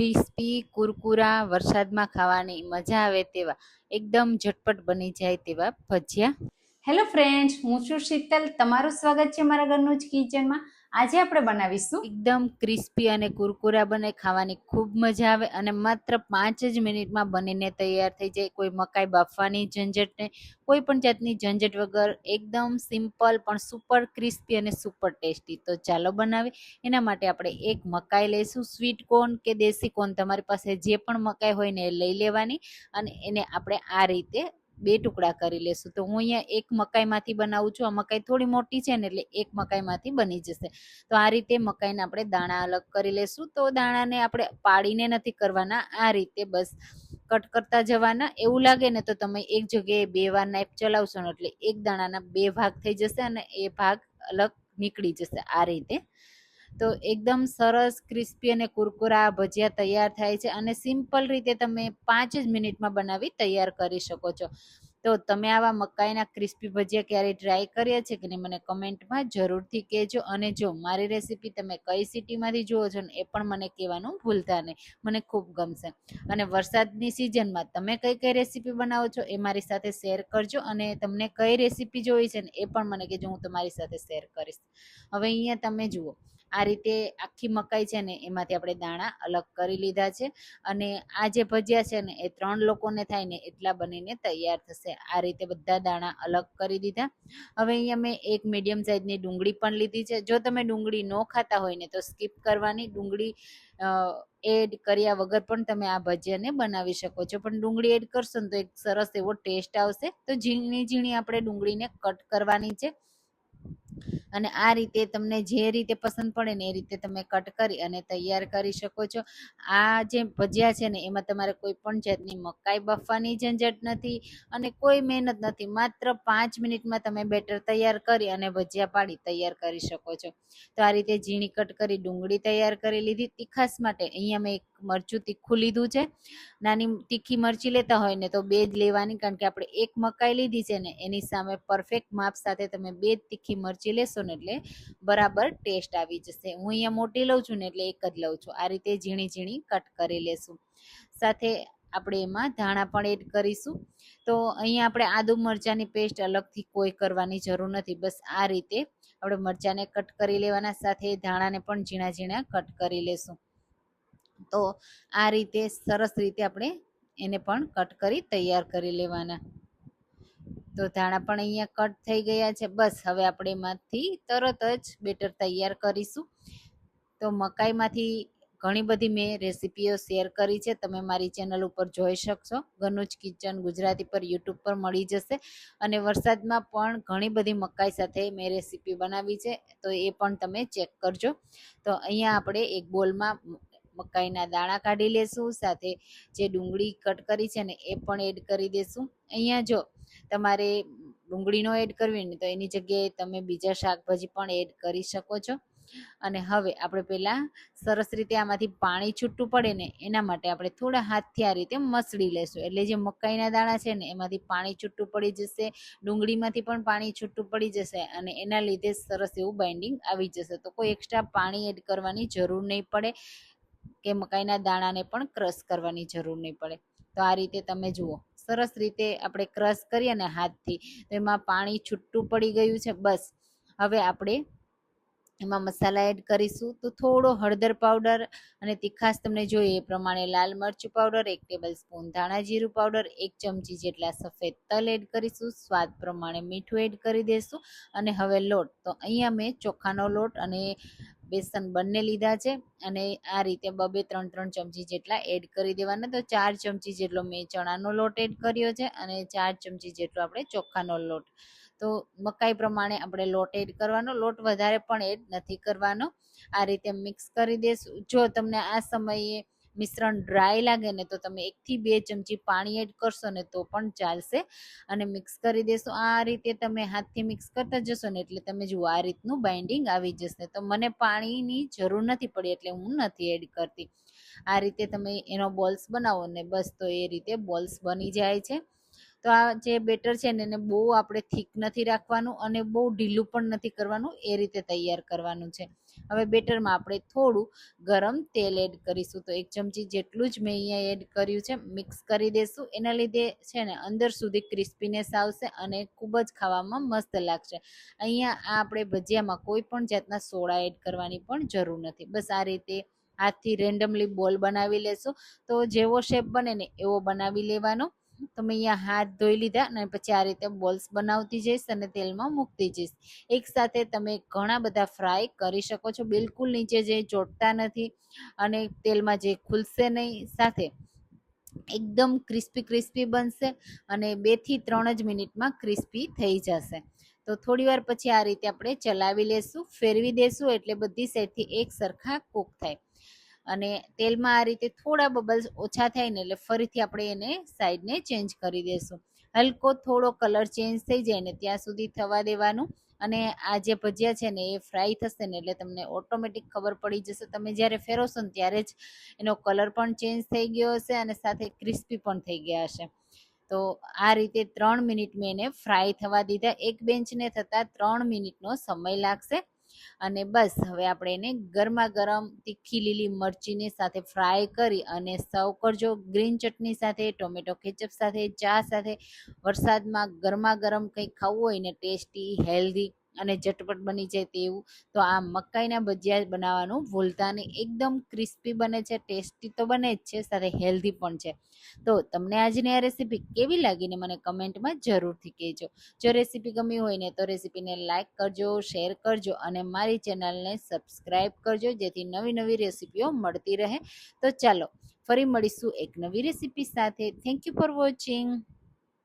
Crispy કુરકુરા, વરસાદમાં ખાવાની મજા આવે તેવા, એકદમ ઝટપટ બની જાય તેવા ભજીયા. હેલો ફ્રેન્ડ્સ હું છું શીતલ. તમારું સ્વાગત છે મારા ઘરનું જ કિચનમાં આજે આપણે બનાવીશું એકદમ ક્રિસ્પી અને કુરકુરા બને, ખાવાની ખૂબ મજા આવે અને માત્ર પાંચ જ મિનિટમાં બનીને તૈયાર થઈ જાય. કોઈ મકાઈ બાફવાની ઝંઝટ ને, કોઈ પણ જાતની ઝંઝટ વગર એકદમ સિમ્પલ પણ સુપર ક્રિસ્પી અને સુપર ટેસ્ટી તો ચાલો બનાવી એના માટે આપણે એક મકાઈ લઈશું. સ્વીટ કોર્ન કે દેશી કોર્ન તમારી પાસે જે પણ મકાઈ હોય ને એ લઈ લેવાની અને એને આપણે આ રીતે બે ટુકડા કરી લેશું. તો હું અહીંયા એક મકાઈમાંથી બનાવું છું. આ મકાઈ થોડી મોટી છે ને એટલે એક મકાઈમાંથી બની જશે. તો આ રીતે મકાઈના આપણે દાણા અલગ કરી લેશું. તો દાણાને આપણે પાડીને નથી કરવાના. આ રીતે બસ કટ કરતા જવાના. એવું લાગે ને તો તમે એક જગ્યાએ બે વાર નાઈફ ચલાવશો ને એટલે એક દાણાના બે ભાગ થઈ જશે અને એ ભાગ અલગ નીકળી જશે. આ રીતે તો એકદમ સરસ, ક્રિસ્પી અને કુરકુરા ભજીયા તૈયાર થાય છે અને સિમ્પલ રીતે તમે પાંચ જ મિનિટમાં બનાવી તૈયાર કરી શકો છો. તો તમે આવા મકાઈના ક્રિસ્પી ભજીયા ક્યારેય ટ્રાય કર્યા છે કે નહીં મને કમેન્ટમાં જરૂરથી કહેજો અને જો મારી રેસીપી તમે કઈ સિટીમાંથી જુઓ છો ને એ પણ મને કહેવાનું ભૂલતા નહીં. મને ખૂબ ગમશે. અને વરસાદની સિઝનમાં તમે કઈ કઈ રેસીપી બનાવો છો એ મારી સાથે શેર કરજો અને તમને કઈ રેસીપી જોઈ છે ને એ પણ મને કહેજો, હું તમારી સાથે શેર કરીશ. હવે અહીંયા તમે જુઓ. આ રીતે આખી મકાઈ છે ને એમાંથી આપણે દાણા અલગ કરી લીધા છે. અને આ જે ભજીયા છે ને એ ત્રણ લોકોને થાય ને એટલા બનીને તૈયાર થશે. આ રીતે બધા દાણા અલગ કરી દીધા. હવે અહીંયા મેં એક મીડિયમ સાઇઝની ડુંગળી પણ લીધી છે. જો તમે ડુંગળી ન ખાતા હોય ને તો સ્કીપ કરવાની. ડુંગળી એડ કર્યા વગર પણ તમે આ ભજીયાને બનાવી શકો છો. પણ ડુંગળી એડ કરશો ને તો એક સરસ એવો ટેસ્ટ આવશે. તો ઝીણી ઝીણી આપણે ડુંગળીને કટ કરવાની છે. અને આ રીતે તમને જે રીતે પસંદ પડે ને એ રીતે તમે કટ કરી અને તૈયાર કરી શકો છો. આ જે ભજીયા છે ને, એમાં તમારે કોઈ પણ જાતની મકાઈ બફવાની ઝંઝટ નથી અને કોઈ મહેનત નથી. માત્ર પાંચ મિનિટમાં તમે બેટર તૈયાર કરી અને ભજીયા પાડી તૈયાર કરી શકો છો. તો આ રીતે ઝીણી કટ કરી ડુંગળી તૈયાર કરી લીધી. તીખાસ માટે અહીંયા મેં એક મરચું તીખું લીધું છે. નાની તીખી મરચી લેતા હોય ને તો બે જ લેવાની, કારણ કે આપણે એક મકાઈ લીધી છે ને, એની સામે પરફેક્ટ માપ સાથે તમે બે તીખી મરચી લેશો ને એટલે બરાબર ટેસ્ટ આવી જશે. હું અહીંયા મોટી લઉં છું ને એટલે એક જ લઉં છું. આ રીતે ઝીણી ઝીણી કટ કરી લેશું. સાથે આપણે એમાં ધાણા પણ એડ કરીશું. તો અહીંયા આપણે આદુ મરચાંની પેસ્ટ અલગથી કોઈ કરવાની જરૂર નથી. બસ આ રીતે આપણે મરચાંને કટ કરી લેવાના, સાથે ધાણાને પણ ઝીણા ઝીણા કટ કરી લેશું. તો આ રીતે સરસ રીતે આપણે એને પણ કટ કરી તૈયાર કરી લેવાના. તો ધાણા પણ અહીંયા કટ થઈ ગયા છે. બસ, હવે આપણે એમાંથી તરત જ બેટર તૈયાર કરીશું. તો મકાઈમાંથી ઘણી બધી મેં રેસીપીઓ શેર કરી છે. તમે મારી ચેનલ ઉપર જોઈ શકશો. ગનુજ કિચન ગુજરાતી પર યુટ્યુબ પર મળી જશે. અને વરસાદમાં પણ ઘણી બધી મકાઈ સાથે મેં રેસીપી બનાવી છે. તો એ પણ તમે ચેક કરજો. તો અહીંયા આપણે એક બોલમાં મકાઈના દાણા કાઢી લેશું. સાથે જે ડુંગળી કટ કરી છે ને એ પણ એડ કરી દેશું. અહીંયા જો તમારે ડુંગળીનો એડ કરવી ને તો એની જગ્યાએ તમે બીજા શાકભાજી પણ એડ કરી શકો છો. અને હવે આપણે પહેલાં સરસ રીતે આમાંથી પાણી છૂટું પડે ને એના માટે આપણે થોડા હાથથી આ રીતે મસળી લેશું. એટલે જે મકાઈના દાણા છે ને એમાંથી પાણી છૂટું પડી જશે, ડુંગળીમાંથી પણ પાણી છૂટું પડી જશે અને એના લીધે સરસ એવું બાઇન્ડિંગ આવી જશે. તો કોઈ એક્સ્ટ્રા પાણી એડ કરવાની જરૂર નહીં પડે કે મકાઈના દાણાને પણ ક્રશ કરવાની જરૂર નહીં પડે. તો આ રીતે તમે જુઓ. સરસ રીતે આપણે ક્રશ કરીએ ને હાથથી, તો એમાં પાણી છૂટું પડી ગયું છે, બસ. હવે આપણે એમાં મસાલા એડ કરીશું. તો થોડો હળદર પાવડર અને તીખાસ તમને જોઈએ એ પ્રમાણે લાલ મરચું પાવડર, એક ટેબલ સ્પૂન ધાણા જીરું પાવડર, એક ચમચી જેટલા સફેદ તલ એડ કરીશું. સ્વાદ પ્રમાણે મીઠું એડ કરી દઈશું અને હવે લોટ. તો અહીંયા મેં ચોખાનો લોટ અને બેસન બંને લીધા છે અને આ રીતે બબે ત્રણ ત્રણ ચમચી જેટલા એડ કરી દેવાના. તો ચાર ચમચી જેટલો મેં ચણાનો લોટ એડ કર્યો છે અને ચાર ચમચી જેટલો આપણે ચોખાનો લોટ. તો મકાઈ પ્રમાણે આપણે લોટ એડ કરવાનો. લોટ વધારે પણ એડ નથી કરવાનો. આ રીતે મિક્સ કરી દેશું. જો તમને આ સમયે મિશ્રણ ડ્રાય લાગે ને તો તમે એકથી બે ચમચી પાણી એડ કરશો ને તો પણ ચાલશે. અને મિક્સ કરી દેશો. આ રીતે તમે હાથથી મિક્સ કરતા જશો ને એટલે તમે જુઓ, આ રીતનું બાઇન્ડિંગ આવી જશે. તો મને પાણીની જરૂર નથી પડી એટલે હું નથી એડ કરતી. આ રીતે તમે એનો બોલ્સ બનાવો ને બસ તો એ રીતે બોલ્સ બની જાય છે. તો આ જે બેટર છે ને એને બહુ આપણે થીક નથી રાખવાનું અને બહુ ઢીલું પણ નથી કરવાનું એ રીતે તૈયાર કરવાનું છે. હવે બેટરમાં આપણે થોડું ગરમ તેલ એડ કરીશું. તો એક ચમચી જેટલું જ મેં અહીંયા એડ કર્યું છે. મિક્સ કરી દઈશું એના લીધે છે ને અંદર સુધી ક્રિસ્પીનેસ આવશે અને ખૂબ જ ખાવામાં મસ્ત લાગશે. અહીંયા આ આપણે ભજીયામાં કોઈ પણ જાતના સોડા એડ કરવાની પણ જરૂર નથી. બસ આ રીતે હાથથી રેન્ડમલી બોલ બનાવી લેશું. તો જેવો શેપ બને ને એવો બનાવી લેવાનો. તો મેં અહીંયા હાથ ધોઈ લીધા અને પછી આ રીતે બોલ્સ બનાવતી જઈશ અને તેલમાં મૂકતી જઈશ. એકસાથે તમે ઘણા બધા ફ્રાય કરી શકો છો. બિલકુલ નીચે જે ચોટતા નથી અને તેલમાં જે ખુલશે નહીં, સાથે એકદમ ક્રિસ્પી ક્રિસ્પી બનશે અને બેથી ત્રણ જ મિનિટમાં ક્રિસ્પી થઈ જશે. તો થોડી વાર પછી આ રીતે આપણે ચલાવી લેશું, ફેરવી દેશું એટલે બધી સાઈડથી એક સરખા કૂક થાય. અને તેલમાં આ રીતે થોડા બબલ્સ ઓછા થાય ને એટલે ફરીથી આપણે એને સાઈડને ચેન્જ કરી દેશું. હલકો થોડો કલર ચેન્જ થઈ જાય ને ત્યાં સુધી થવા દેવાનું અને આ જે ભજીયા છે ને એ ફ્રાય થશે ને એટલે તમને ઓટોમેટિક ખબર પડી જશે. તમે જ્યારે ફેરવશો ને ત્યારે જ એનો કલર પણ ચેન્જ થઈ ગયો હશે અને સાથે ક્રિસ્પી પણ થઈ ગયા હશે. તો આ રીતે ત્રણ મિનિટ મેં એને ફ્રાય થવા દીધા. એક બેન્ચને થતાં ત્રણ મિનિટનો સમય લાગશે. અને બસ, હવે આપણે એને ગરમા ગરમ તીખી લીલી મરચીની સાથે ફ્રાય કરી અને સર્વ કરજો. ગ્રીન ચટણી સાથે ટોમેટો કેચઅપ સાથે, ચા સાથે. વરસાદમાં ગરમા ગરમ કંઈક ખાવું હોય ને, ટેસ્ટી હેલ્ધી અને ઝટપટ બની જાય તેવું. તો આ મકાઈના ભજીયા બનાવવાનું ભૂલતા નહીં. એકદમ ક્રિસ્પી બને છે, ટેસ્ટી તો બને જ છે, સાથે હેલ્ધી પણ છે. તો તમને આજની આ રેસીપી કેવી લાગીને મને કમેન્ટમાં જરૂરથી કહેજો. જો રેસીપી ગમી હોય ને તો રેસીપીને લાઇક કરજો, શેર કરજો અને મારી ચેનલને સબસ્ક્રાઈબ કરજો, જેથી નવી નવી રેસીપીઓ મળતી રહે. તો ચાલો, ફરી મળીશું એક નવી રેસીપી સાથે. Thank you for watching